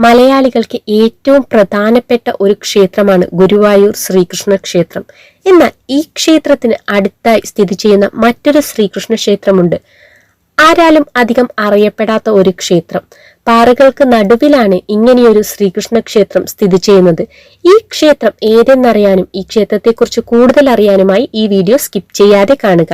മലയാളികൾക്ക് ഏറ്റവും പ്രധാനപ്പെട്ട ഒരു ക്ഷേത്രമാണ് ഗുരുവായൂർ ശ്രീകൃഷ്ണ ക്ഷേത്രം. എന്നാൽ ഈ ക്ഷേത്രത്തിന് അടുത്തായി സ്ഥിതി ചെയ്യുന്ന മറ്റൊരു ശ്രീകൃഷ്ണ ക്ഷേത്രമുണ്ട്. ആരാലും അധികം അറിയപ്പെടാത്ത ഒരു ക്ഷേത്രം. പാറകൾക്ക് നടുവിലാണ് ഇങ്ങനെയൊരു ശ്രീകൃഷ്ണ ക്ഷേത്രം സ്ഥിതി ചെയ്യുന്നത്. ഈ ക്ഷേത്രം ഏതെന്നറിയാനും ഈ ക്ഷേത്രത്തെക്കുറിച്ച് കൂടുതൽ അറിയാനുമായി ഈ വീഡിയോ സ്കിപ്പ് ചെയ്യാതെ കാണുക.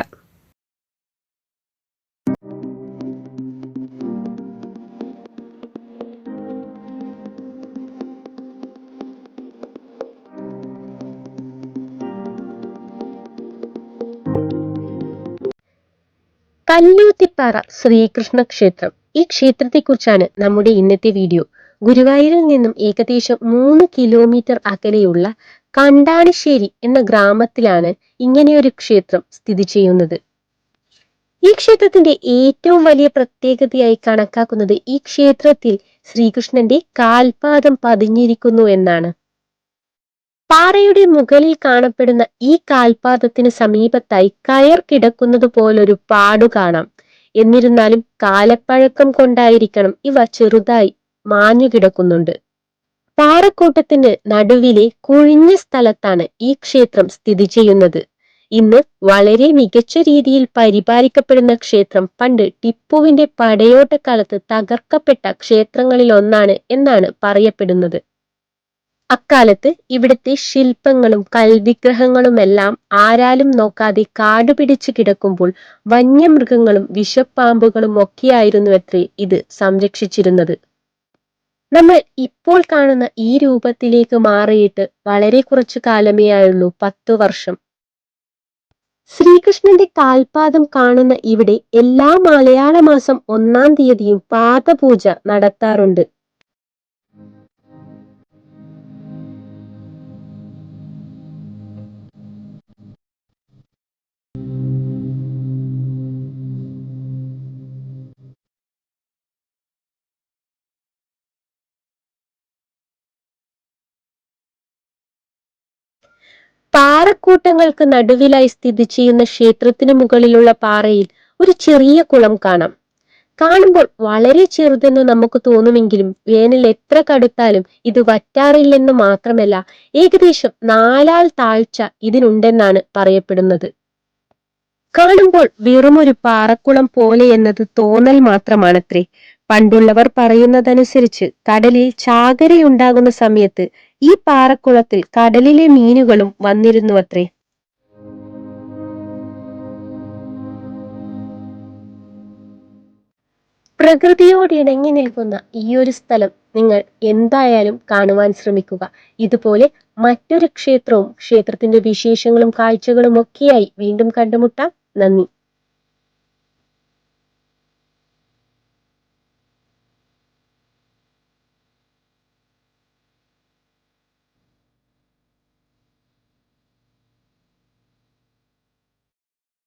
കല്ലൂത്തിപ്പാറ ശ്രീകൃഷ്ണ ക്ഷേത്രം. ഈ ക്ഷേത്രത്തെക്കുറിച്ചാണ് നമ്മുടെ ഇന്നത്തെ വീഡിയോ. ഗുരുവായൂരിൽ നിന്നും ഏകദേശം മൂന്ന് കിലോമീറ്റർ അകലെയുള്ള കണ്ടാണിശ്ശേരി എന്ന ഗ്രാമത്തിലാണ് ഇങ്ങനെയൊരു ക്ഷേത്രം സ്ഥിതി ചെയ്യുന്നത്. ഈ ക്ഷേത്രത്തിന്റെ ഏറ്റവും വലിയ പ്രത്യേകതയായി കണക്കാക്കുന്നത് ഈ ക്ഷേത്രത്തിൽ ശ്രീകൃഷ്ണന്റെ കാൽപാദം പതിഞ്ഞിരിക്കുന്നു എന്നാണ്. പാറയുടെ മുകളിൽ കാണപ്പെടുന്ന ഈ കാൽപാദത്തിന് സമീപത്തായി കയർ കിടക്കുന്നത് പോലൊരു പാടു കാണാം. എന്നിരുന്നാലും കാലപ്പഴക്കം കൊണ്ടായിരിക്കണം ഇവ ചെറുതായി മാഞ്ഞു കിടക്കുന്നുണ്ട്. പാറക്കൂട്ടത്തിന് നടുവിലെ കുഴിഞ്ഞ സ്ഥലത്താണ് ഈ ക്ഷേത്രം സ്ഥിതി ചെയ്യുന്നത്. ഇന്ന് വളരെ മികച്ച രീതിയിൽ പരിപാലിക്കപ്പെടുന്ന ക്ഷേത്രം പണ്ട് ടിപ്പുവിന്റെ പടയോട്ടക്കാലത്ത് തകർക്കപ്പെട്ട ക്ഷേത്രങ്ങളിൽ ഒന്നാണ് എന്നാണ് പറയപ്പെടുന്നത്. അക്കാലത്ത് ഇവിടുത്തെ ശില്പങ്ങളും കൽവിഗ്രഹങ്ങളുമെല്ലാം ആരാലും നോക്കാതെ കാടുപിടിച്ച് കിടക്കുമ്പോൾ വന്യമൃഗങ്ങളും വിഷപ്പാമ്പുകളും ഒക്കെയായിരുന്നു അത്രേ ഇത് സംരക്ഷിച്ചിരുന്നത്. നമ്മൾ ഇപ്പോൾ കാണുന്ന ഈ രൂപത്തിലേക്ക് മാറിയിട്ട് വളരെ കുറച്ചു കാലമേ ആയുള്ളൂ പത്തു വർഷം. ശ്രീകൃഷ്ണന്റെ കാൽപാദം കാണുന്ന ഇവിടെ എല്ലാ മലയാള മാസം ഒന്നാം തീയതിയും പാദപൂജ നടത്താറുണ്ട്. പാറക്കൂട്ടങ്ങൾക്ക് നടുവിലായി സ്ഥിതി ചെയ്യുന്ന ക്ഷേത്രത്തിന് മുകളിലുള്ള പാറയിൽ ഒരു ചെറിയ കുളം കാണാം. കാണുമ്പോൾ വളരെ ചെറുതെന്ന് നമുക്ക് തോന്നുമെങ്കിലും വേനൽ എത്ര കടുത്താലും ഇത് വറ്റാറില്ലെന്ന് മാത്രമല്ല ഏകദേശം നാലാൾ താഴ്ച ഇതിനുണ്ടെന്നാണ് പറയപ്പെടുന്നത്. കാണുമ്പോൾ വെറുമൊരു പാറക്കുളം പോലെ എന്നത് തോന്നൽ മാത്രമാണത്രേ. പണ്ടുള്ളവർ പറയുന്നതനുസരിച്ച് കടലിൽ ചാകരയുണ്ടാകുന്ന സമയത്ത് ഈ പാറക്കുളത്തിൽ കടലിലെ മീനുകളും വന്നിരുന്നുവത്രേ. പ്രകൃതിയോട് ഇണങ്ങി നിൽക്കുന്ന ഈ ഒരു സ്ഥലം നിങ്ങൾ എന്തായാലും കാണുവാൻ ശ്രമിക്കുക. ഇതുപോലെ മറ്റൊരു ക്ഷേത്രവും ക്ഷേത്രത്തിന്റെ വിശേഷങ്ങളും കാഴ്ചകളും ഒക്കെയായി വീണ്ടും കണ്ടുമുട്ടാം. നന്ദി.